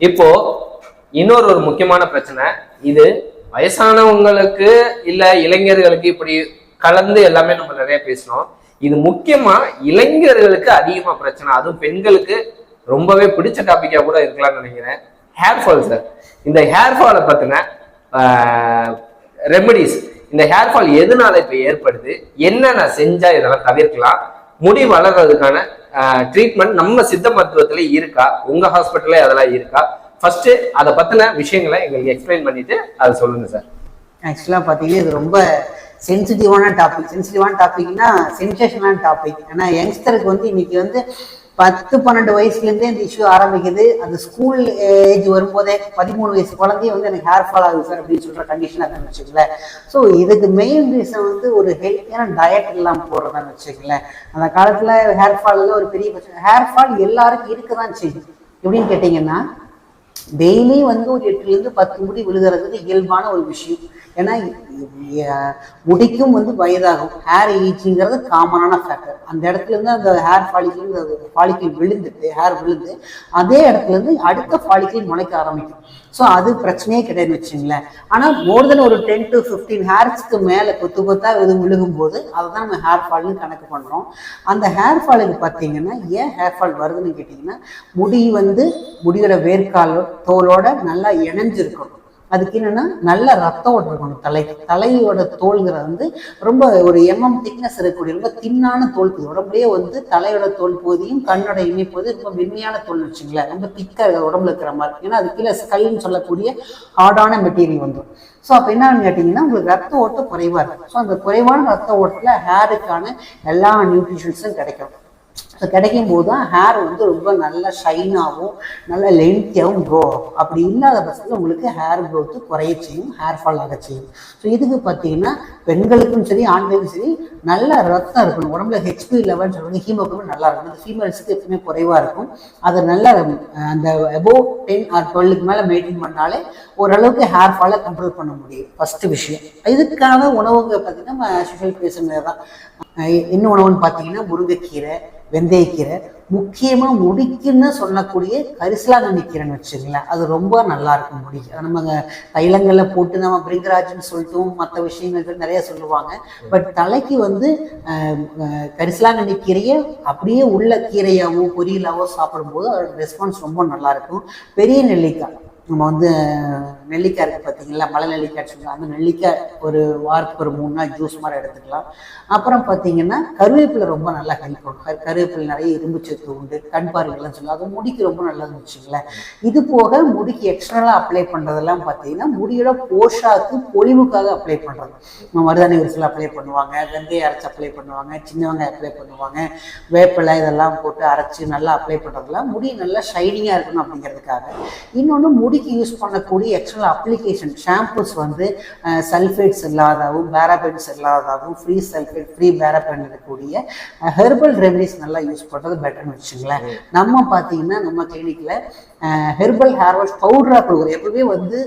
இப்போ இன்னொரு ஒரு முக்கியமான பிரச்சனை. இது வயசானவங்களுக்கு இல்ல இளைஞர்களுக்கு இப்படி கலந்து எல்லாமே நம்ம நிறைய பேசணும் இது முக்கியமா இளைஞர்களுக்கு அதிகமா பிரச்சனை. அதுவும் பெண்களுக்கு ரொம்பவே பிடிச்ச டாபிக்கா கூட இருக்கலாம்னு நினைக்கிறேன். ஹேர் ஃபால் சார் இந்த ஹேர் ஃபாலை பத்தின ரெமடிஸ் இந்த ஹேர் ஃபால் எதனால இப்ப ஏற்படுது? என்னென்ன செஞ்சா இதெல்லாம் தவிர்க்கலாம்? முடி வளர்றதுக்கான ட்ரீட்மெண்ட் நம்ம சித்த மருத்துவத்துல இருக்கா? உங்க ஹாஸ்பிட்டல்ல அதெல்லாம் இருக்கா? ஃபர்ஸ்ட் அதை பத்தின விஷயங்களை எங்களுக்கு எக்ஸ்பிளைன் பண்ணிட்டு அதை சொல்லுங்க சார். ஆக்சுவலாக பார்த்தீங்கன்னா இது ரொம்ப சென்சிட்டிவான டாபிக் சென்சிட்டிவான டாபிக்னா சென்சேஷனான டாபிக் ஏன்னா யங்ஸ்டருக்கு வந்து இன்னைக்கு வந்து பத்து பன்னெண்டு வயசுலேருந்தே இந்த இஷ்யூ ஆரம்பிக்குது. அது ஸ்கூல் ஏஜ் வரும்போதே பதிமூணு வயசு குழந்தைய வந்து எனக்கு ஹேர் ஃபால் ஆகுது சார் அப்படின்னு சொல்கிற கண்டிஷனாக தான் வச்சுக்கல ஸோ இதுக்கு மெயின் ரீசன் வந்து ஒரு ஹெல்த்தியான டயட் இல்லாமல் போடுறதான்னு வச்சுக்கங்களேன். அந்த காலத்தில் ஹேர் ஃபாலில் ஒரு பெரிய பிரச்சனை. ஹேர் ஃபால் எல்லாருக்கும் இருக்க தான் செய்யும். எப்படின்னு கேட்டிங்கன்னா டெய்லி வந்து ஒரு எட்டுலேருந்து பத்து முடி விழுகிறது இயல்பான ஒரு விஷயம். ஏன்னா முடிக்கும் வந்து வயதாகும். ஹேர் ஈச்சிங்கிறது காமனான ஃபேக்டர் அந்த இடத்துல இருந்து அந்த ஹேர் ஃபாலிக்கிள் ஃபாலிக்கிள் விழுந்துட்டு ஹேர் விழுந்து அதே இடத்துல இருந்து அடுத்த ஃபாலிக்கிள் முளைக்க ஆரம்பிக்கும். ஸோ அது பிரச்சனையே கிடையாதுன்னு வச்சுங்களேன் ஆனால் மோர் தென் ஒரு டென் டு ஃபிஃப்டீன் ஹேர்ஸ்க்கு மேலே கொத்து கொத்தா இது விழுகும் போது அதை தான் நம்ம ஹேர் ஃபால்னு கணக்கு பண்ணுறோம் அந்த ஹேர் ஃபாலுக்கு பார்த்தீங்கன்னா ஏன் ஹேர் ஃபால் வருதுன்னு கேட்டிங்கன்னா முடி வந்து முடியோட வேர்க்கால் தோலோட நல்லா இணைஞ்சிருக்கணும் அதுக்கு என்னன்னா நல்ல ரத்த ஓட்டம் இருக்கணும். தலைக்கு தலையோட தோல்ங்கிறது வந்து ரொம்ப ஒரு எம்எம் திக்னஸ் இருக்கக்கூடிய ரொம்ப தின்னான தோல் பகுதி உடம்புலயே வந்து தலையோட தோல் பகுதியும் கண்ணோட இணைப்பகுதி ரொம்ப மென்மையான தோல் வச்சுங்களேன் ரொம்ப திக்காக உடம்புல இருக்கிற மாதிரி. ஏன்னா அது கீழே ஸ்கல்னு சொல்லக்கூடிய ஹார்டான மெட்டீரியல் வந்துடும் ஸோ அப்போ என்னன்னு கேட்டிங்கன்னா உங்களுக்கு ரத்த ஓட்டம் குறைவாக இருக்கும். ஸோ அந்த குறைவான ரத்த ஓட்டத்தில் ஹேருக்கான எல்லா நியூட்ரிஷன்ஸும் கிடைக்கும். ஸோ கிடைக்கும் போது தான் ஹேர் வந்து ரொம்ப நல்ல ஷைனாகவும் நல்ல லென்த்தியாகவும் க்ரோ ஆகும். அப்படி இல்லாத பட்சத்தில் உங்களுக்கு ஹேர் க்ரோத்து குறைய செய்யும் ஹேர் ஃபால் ஆக செய்யும். ஸோ இதுக்கு பார்த்தீங்கன்னா பெண்களுக்கும் சரி ஆண்களுக்கும் சரி நல்ல ரத்தம் இருக்கணும். உடம்புல ஹெச்பி லெவல்னு சொல்லுவாங்க. ஹீமோகுளோபின் நல்லா இருக்கும் அந்த ஃபீமேல்ஸுக்கு எப்பவுமே குறைவாக இருக்கும். அதை நல்லா அந்த அபோவ் டென் ஆர் டுவெல்லுக்கு மேலே மெயின்டைன் பண்ணாலே ஓரளவுக்கு ஹேர் ஃபாலை கண்ட்ரோல் பண்ண முடியும். ஃபஸ்ட்டு விஷயம். இதுக்கான உணவுங்க பார்த்தீங்கன்னா நம்ம சுஷல் பேசுனது தான் என்ன உணவுன்னு பார்த்தீங்கன்னா முருங்கைக்கீரை வெந்தயக்கீரை முக்கியமாக முடிக்குன்னு சொல்லக்கூடிய கரிசலாங்கண்ணி கீரைன்னு வச்சுங்களேன் அது ரொம்ப நல்லா இருக்கும் முடிக்கு நம்ம தைலங்களில் போட்டு நம்ம பிரிங்கராஜ்னு சொல்லிட்டும் மற்ற விஷயங்கள் நிறைய சொல்லுவாங்க. பட் தலைக்கு வந்து அஹ், கரிசலாங்கண்ணி கீரையை அப்படியே உள்ள கீரையாவோ பொரியலாவோ சாப்பிடும்போது அதோட ரெஸ்பான்ஸ் ரொம்ப நல்லா இருக்கும். பெரிய நெல்லிக்காய். நம்ம வந்து நெல்லிக்காய் இருக்குது பார்த்தீங்களா மலை நெல்லிக்காய் சொல்லுவாங்க அந்த நெல்லிக்காய் ஒரு வாரத்துக்கு ஒரு மூணு நாள் ஜூஸ் மாதிரி எடுத்துக்கலாம். அப்புறம் பார்த்தீங்கன்னா கருவேப்பிலை ரொம்ப நல்லா ஹெல்ப் பண்ணும் கரு- கருவேப்பிலை நிறைய இரும்பு சத்து உண்டு கண் பார்வைகள்லாம் சொல்லுவாங்க. அது முடிக்கு ரொம்ப நல்லதுன்னு வச்சுங்களேன் இது போக முடிக்கு எக்ஸ்ட்ரலாக அப்ளை பண்ணுறதெல்லாம் பார்த்தீங்கன்னா முடியோட போஷாக்கு பொலிவுக்காக அப்ளை பண்ணுறது நம்ம மருதாணி விரிசல் அப்ளை பண்ணுவாங்க வெந்தயம் அரைச்சி அப்ளை பண்ணுவாங்க சின்ன வெங்காயம் அப்ளை பண்ணுவாங்க வேப்பிலை இதெல்லாம் போட்டு அரைச்சி நல்லா அப்ளை பண்ணுறதுலாம் முடி நல்லா ஷைனிங்காக இருக்கணும் அப்படிங்கிறதுக்காக. இன்னொன்று முடிக்கு யூஸ் பண்ணக்கூடிய எக்ஸ்டர்னல் அப்ளிகேஷன் ஷாம்பூஸ் வந்து சல்ஃபேட்ஸ் இல்லாதவும் பேராபென்ஸ் இல்லாதவும் ஃப்ரீ சல்ஃபேட் ஃப்ரீ பேராபென் இருக்கக்கூடிய ஹெர்பல் ரெமடிஸ் நல்லா யூஸ் பண்ணுறது பெட்டர்னு வச்சுங்களேன் நம்ம பார்த்தீங்கன்னா நம்ம கிளினிக்கில் ஹெர்பல் ஹேர் வாஷ் பவுடராக கொடுக்குறோம் எப்பவுமே வந்து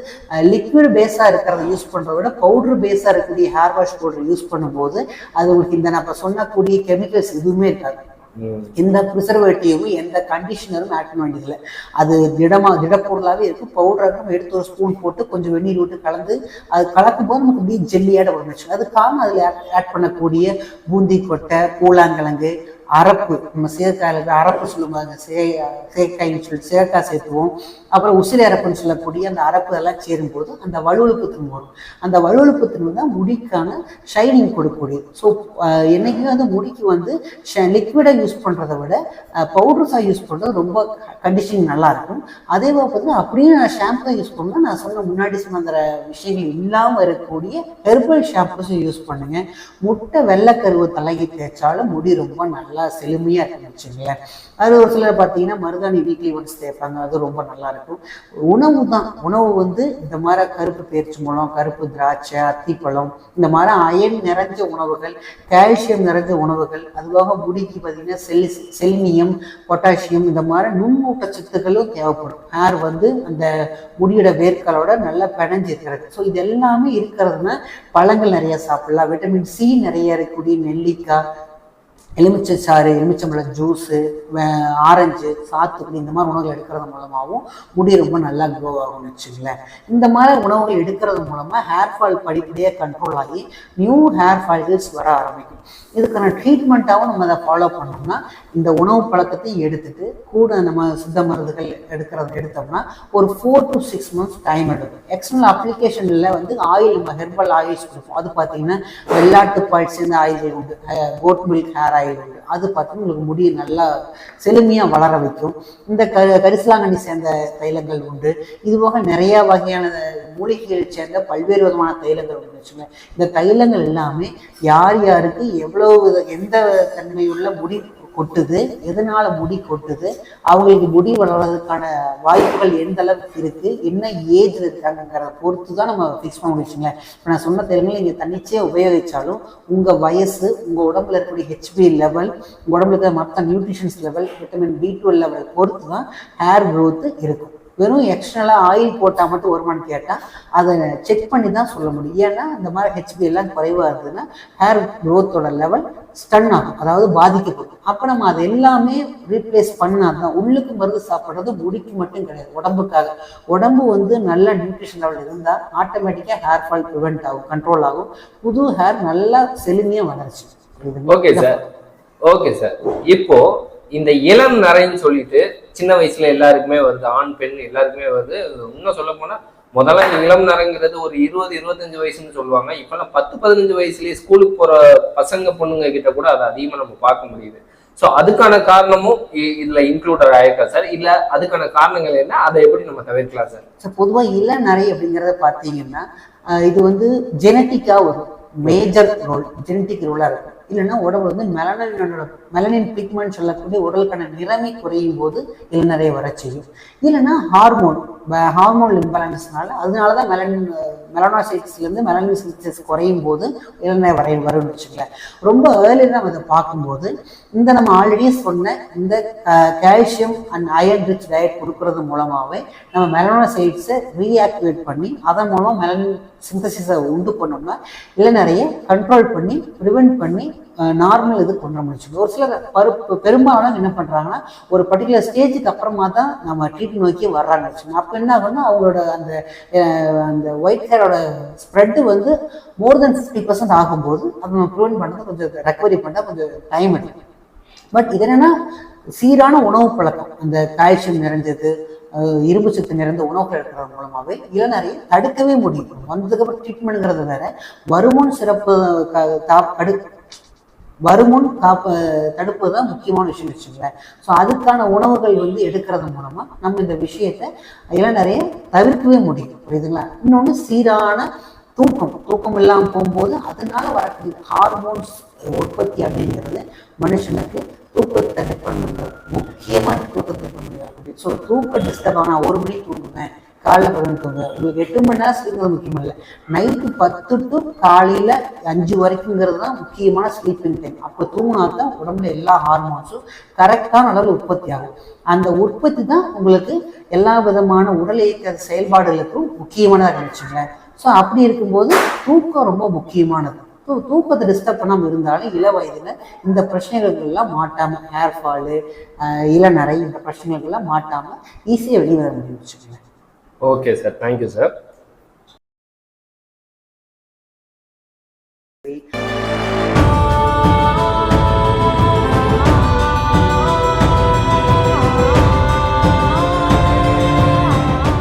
லிக்விட் பேஸாக இருக்கிறத யூஸ் பண்ணுறத விட பவுடர் பேஸாக இருக்கக்கூடிய ஹேர் வாஷ் பவுடர் யூஸ் பண்ணும்போது அது உங்களுக்கு இந்த நம்ம சொன்னக்கூடிய கெமிக்கல்ஸ் எதுவுமே இருக்காது. எந்த ப்ரிசர்வேட்டிவும் எந்த கண்டிஷனரும் ஆட் பண்ண வேண்டியதில்லை. அது திடமாக திடப்பொருளாகவே இருக்குது பவுடராக நம்ம எடுத்து ஒரு ஸ்பூன் போட்டு கொஞ்சம் வெந்நீர் விட்டு கலந்து அது கலக்கும் போது நமக்கு அப்படியே ஜெல்லியாட வந்துச்சு அது காரணம் அதில் ஆட் பண்ணக்கூடிய பூந்தி கொட்டை கூழாங்கிழங்கு அரப்பு நம்ம சேக்காயில் அரப்பு சொல்லுவாங்க சே சேக்காய்னு சொல்லி சேக்காய் சேர்த்துவோம். அப்புறம் உசிரி அரப்புன்னு சொல்லக்கூடிய அந்த அரப்பு எல்லாம் சேரும்போது அந்த வலுவழுப்பு தன்மை வரும். அந்த வலுவழுப்பு தன்மை தான் முடிக்கான ஷைனிங் கொடுக்கக்கூடியது. ஸோ என்றைக்குமே வந்து முடிக்கு வந்து லிக்விடை யூஸ் பண்ணுறதை விட பவுடர்ஸாக யூஸ் பண்ணுறது ரொம்ப கண்டிஷனிங் நல்லாயிருக்கும் அதே போல் பார்த்தீங்கன்னா அப்படியே நான் ஷாம்பு யூஸ் பண்ணால் நான் சொன்ன முன்னாடி சொன்ன அந்த விஷயங்கள் இல்லாமல் இருக்கக்கூடிய ஹெர்பல் ஷாம்பூஸும் யூஸ் பண்ணுங்கள் முட்டை வெள்ளைக்கருவு தலைக்கு தேய்ச்சாலும் முடி ரொம்ப நல்லா நல்லா செழுமையாக இருக்குன்னு வச்சுங்களேன் அது ஒரு சிலர் பார்த்தீங்கன்னா மருதாணி வீக்லி ஒன்ஸ் தேய்ப்பாங்க அது ரொம்ப நல்லா இருக்கும். உணவு தான். உணவு வந்து இந்த மாதிரி கருப்பு பேரிச்சம்பழம் கருப்பு திராட்சை அத்திப்பழம் இந்த மாதிரி அயன் நிறைஞ்ச உணவுகள் கால்சியம் நிறைஞ்ச உணவுகள் அதுவாக முடிக்கு பார்த்தீங்கன்னா செல் செல்மியம் பொட்டாசியம் இந்த மாதிரி நுண்ணூட்டச்சத்துக்களும் தேவைப்படும். ஹேர் வந்து அந்த முடியோட வேர்க்காலோட நல்லா பிணைஞ்சிருக்கிறது ஸோ இது எல்லாமே இருக்கிறதுனா பழங்கள் நிறைய சாப்பிடலாம். விட்டமின் சி நிறைய இருக்கக்கூடிய நெல்லிக்காய் எலுமிச்சை சாறு எலுமிச்சம்பழம் ஜூஸு ஆரஞ்சு சாத்துக்குடி இந்த மாதிரி உணவுகள் எடுக்கிறது மூலமாகவும் முடி ரொம்ப நல்லா க்ரோ ஆகும்னு வச்சுங்களேன் இந்த மாதிரி உணவுகள் எடுக்கிறது மூலமாக ஹேர் ஃபால் படிப்படியாக கண்ட்ரோல் ஆகி நியூ ஹேர் ஃபால்ஸ் வர ஆரம்பிக்கும். இதுக்கான ட்ரீட்மெண்ட்டாகவும் நம்ம அதை ஃபாலோ பண்ணோம்னா இந்த உணவு பழக்கத்தை எடுத்துட்டு கூட நம்ம சித்த மருந்துகள் எடுக்கிறது எடுத்தோம்னா ஒரு four to six months time எடுக்கும். எக்ஸ்டர்னல் அப்ளிகேஷனில் வந்து ஆயில் நம்ம ஹெர்பல் ஆயில்ஸ் கொடுப்போம். அது பார்த்தீங்கன்னா வெள்ளாட்டு பால் சேர்ந்த ஆயில்கள் உண்டு. கோட் மில்க் ஹேர் ஆயில் உண்டு அது பார்த்தீங்கன்னா உங்களுக்கு முடியை நல்லா செழுமையாக வளர வைக்கும். இந்த க கரிசலாங்கண்ணி சேர்ந்த தைலங்கள் உண்டு. இது போக நிறைய வகையான மூலிகைகள் சேர்ந்த பல்வேறு விதமான தைலங்கள் உண்டு வச்சுங்க இந்த தைலங்கள் எல்லாமே யார் யாருக்கு எவ்வளவு வித- எந்த தன்மையுள்ள முடி கொட்டுது எதனால முடி கொட்டுது அவங்களுக்கு முடி வளர்றதுக்கான வாய்ப்புகள் எந்த அளவுக்கு இருக்கு என்ன ஏஜ் இருக்காங்கிறத பொறுத்து தான் நம்ம ஃபிக்ஸ் பண்ண முடிச்சுங்க இப்போ நான் சொன்ன தெரியுமே நீங்க தன்னிச்சையா உபயோகிச்சாலும் உங்க வயசு உங்க உடம்புல இருக்கக்கூடிய ஹெச்பி லெவல் உங்க உடம்புல இருக்கிற மற்ற nutritions level vitamin B twelve level பொறுத்து தான் ஹேர் க்ரோத்து இருக்கும். வெறும் எக்ஸ்டர்னலாக ஆயில் போட்டால் மட்டும் வருமானு கேட்டால் அதை செக் பண்ணி தான் சொல்ல முடியும். ஏன்னா இந்த மாதிரி ஹெச்பி எல்லாம் குறைவாக இருந்ததுன்னா ஹேர் க்ரோத்தோட லெவல் ஸ்டன் ஆகும். அதாவது பாதிக்கப்படும். அப்போ நம்ம அது எல்லாமே ரீப்ளேஸ் பண்ணால் தான் உள்ளுக்கு மருந்து சாப்பிட்றது முடிக்கு மட்டும் கிடையாது உடம்புக்காக. உடம்பு வந்து நல்ல நியூட்ரிஷன் லெவல் இருந்தால் ஆட்டோமேட்டிக்காக ஹேர் ஃபால் ப்ரிவெண்ட் ஆகும் கண்ட்ரோல் ஆகும். புது ஹேர் நல்லா செழுமையாக வளர்ச்சி. ஓகே சார் ஓகே சார் இப்போ இந்த இளம் நரைன்னு சொல்லிட்டு சின்ன வயசுல எல்லாருக்குமே வருது ஆண் பெண் எல்லாருக்குமே வருது. இன்னும் சொல்ல போனா முதல்ல இளம் நரைங்கிறது ஒரு இருபது இருபத்தஞ்சு வயசுன்னு சொல்லுவாங்க. இப்பெல்லாம் பத்து பதினஞ்சு வயசுலயே ஸ்கூலுக்கு போற பசங்க பொண்ணுங்க கிட்ட கூட அதை அதிகமா நம்ம பார்க்க முடியுது. ஸோ அதுக்கான காரணமும் இ- இதுல இன்க்ளூடட் ஆயிருக்கா சார். இல்ல அதுக்கான காரணங்கள் என்ன? அதை எப்படி நம்ம தவிர்க்கலாம் சார்? ஸோ பொதுவாக இளநரை அப்படிங்கிறத பார்த்தீங்கன்னா இது வந்து ஜெனட்டிக்கா ஒரு மேஜர் ரோல் ஜெனட்டிக் ரோலாக இருக்கும். இல்லைன்னா உடம்புல வந்து மெலனினோட மெலனின் பிக்மெண்ட் சொல்லக்கூடிய உடலுக்கான நிறமை குறையும் போது இளநரை வர செய்யும். இல்லைன்னா ஹார்மோன் ஹார்மோன் இம்பேலன்ஸ்னால அதனால தான் மெலனின் மெலனோசைட்ஸ்லேருந்து மெலனின் சின்சஸ் குறையும் போது இளநரை வரை வரும்னு வச்சுக்கலாம் ரொம்ப ஏர்லியாக நம்ம அதை பார்க்கும்போது இந்த நம்ம ஆல்ரெடி சொன்ன இந்த calcium and iron rich diet கொடுக்கறது மூலமாகவே நம்ம மெலனோசைட்ஸை ரீஆக்டிவேட் பண்ணி அதன் மூலம் மெலனின் சிந்தசிஸை உண்டு பண்ணோம்னா இளநறைய கண்ட்ரோல் பண்ணி ப்ரிவெண்ட் பண்ணி நார்மல் இது கொண்டு வர ஒரு சிலர் பருப்பு பெரும்பாலும் என்ன பண்ணுறாங்கன்னா ஒரு பர்டிகுலர் ஸ்டேஜுக்கு அப்புறமா தான் நம்ம ட்ரீட்மெண்ட் நோக்கி வர்றாங்க வச்சுக்கோங்க. அப்போ என்ன ஆகும்னா அவங்களோட அந்த அந்த ஒயிட் ஹேரோட ஸ்ப்ரெட்டு வந்து மோர் தென் ஃபிஃப்டி பர்சன்ட் ஆகும்போது அதை நம்ம ப்ரிவெண்ட் பண்ணுறது கொஞ்சம் ரெக்கவரி பண்ண கொஞ்சம் டைம் எடுக்கும். பட் இது என்னென்னா சீரான உணவு பழக்கம். அந்த காய்ச்சல் நிறைஞ்சது இரும்பு சத்து நிறைந்த உணவுகள் எடுக்கிறது மூலமாகவே இளநறையை தடுக்கவே முடியும். வந்ததுக்கப்புறம் ட்ரீட்மெண்ட்ங்கிறது வேற. வருமுன் சிறப்பு தா- தடு வருமுன் காப்ப தடுப்பு தான் முக்கியமான விஷயம் வச்சுங்களேன் ஸோ அதுக்கான உணவுகள் வந்து எடுக்கிறது மூலமாக நம்ம இந்த விஷயத்தை இளநறைய தவிர்க்கவே முடியும். புரியுதுங்களா? இன்னொன்று சீரான தூக்கம். தூக்கம் இல்லாமல் போகும்போது அதனால வரக்கூடிய ஹார்மோன்ஸ் உற்பத்தி அப்படிங்கிறது மனுஷனுக்கு தூக்கத்தை பண்ணுங்க முக்கியமாக தூக்கத்தை அப்படின்னு ஸோ தூக்கம் டிஸ்டர்ப் ஆனால் ஒரு மணிக்கு காலைல பண்ணிக்கோங்க உங்களுக்கு எட்டு மணி நேரம் ஸ்லீப்புங்கிறது முக்கியம் இல்லை. நைட்டு பத்து டு காலையில் அஞ்சு வரைக்குங்கிறது தான் முக்கியமான ஸ்லீப்பிங் டைம் அப்போ தூங்கினா தான் உடம்புல எல்லா ஹார்மோன்ஸும் கரெக்டான அளவில் உற்பத்தி ஆகும். அந்த உற்பத்தி தான் உங்களுக்கு எல்லா விதமான உடல் இயக்க செயல்பாடுகளுக்கும் முக்கியமானதாக இருந்துச்சுங்க ஸோ அப்படி இருக்கும்போது தூக்கம் ரொம்ப முக்கியமானது. ஸோ தூக்கத்தை டிஸ்டர்ப் பண்ணாமல் இருந்தாலும் இள வயதில் இந்த பிரச்சனைகள்லாம் மாட்டாமல் ஹேர் ஃபாலு இளநரை இந்த பிரச்சனைகள்லாம் மாட்டாமல் ஈஸியாக வெளியே வர முடியும் வச்சுக்கோங்க. Okay sir thank you sir